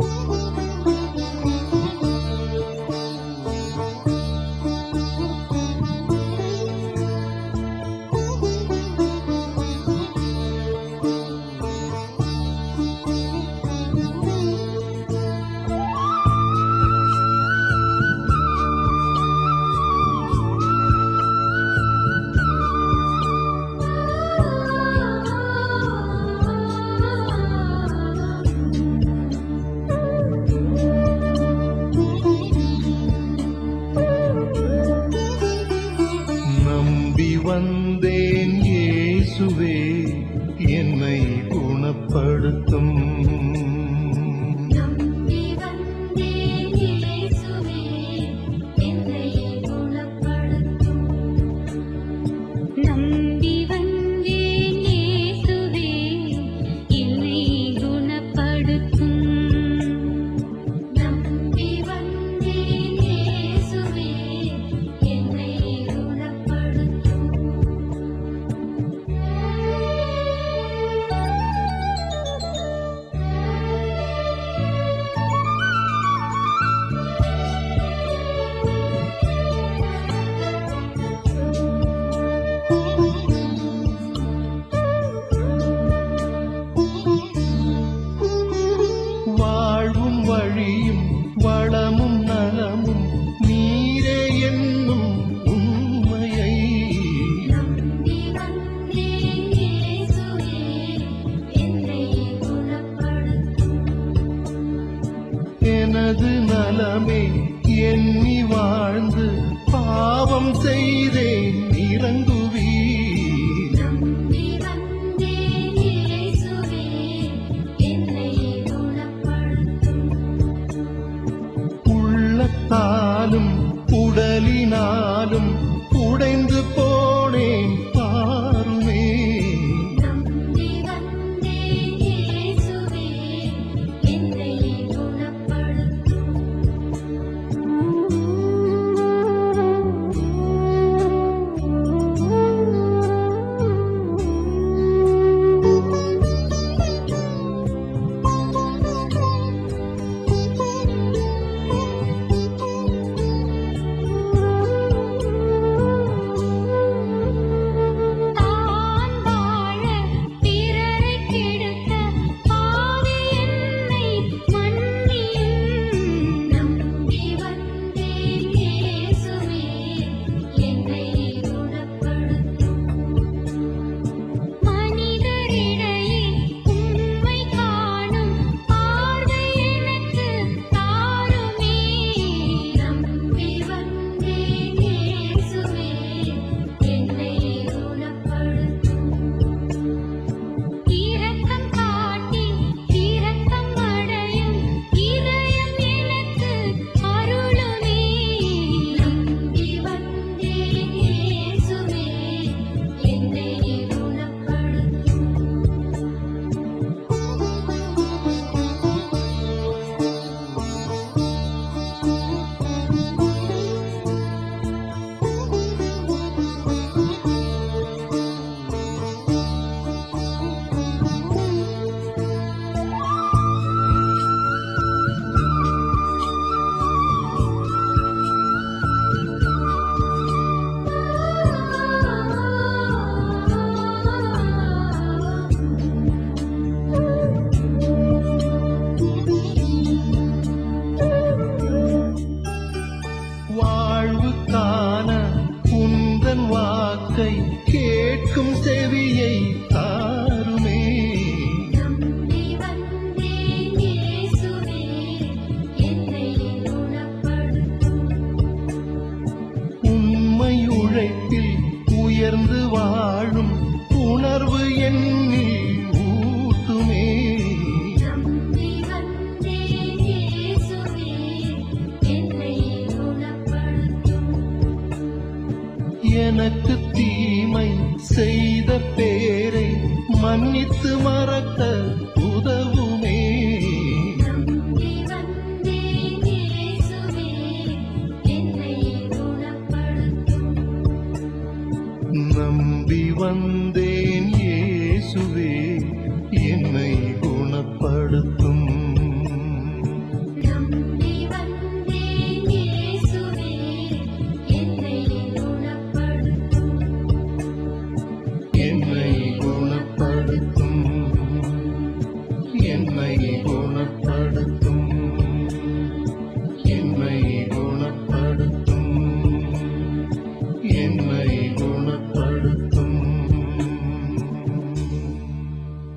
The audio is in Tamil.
Oh. வந்தேன் இயேசுவே என்னை குணப்படுத்தும். எனது நலமே எண்ணி வாழ்ந்து பாவம் செய்தே. வாழ்வு காண உந்தன் வாக்கை கேட்கும் செவியை தாருமே. உண்மை உழைப்பில் உயர்ந்து வாழும் உணர்வு என் எனக்கு தீமை செய்த பேரை மன்னித்து மறக்க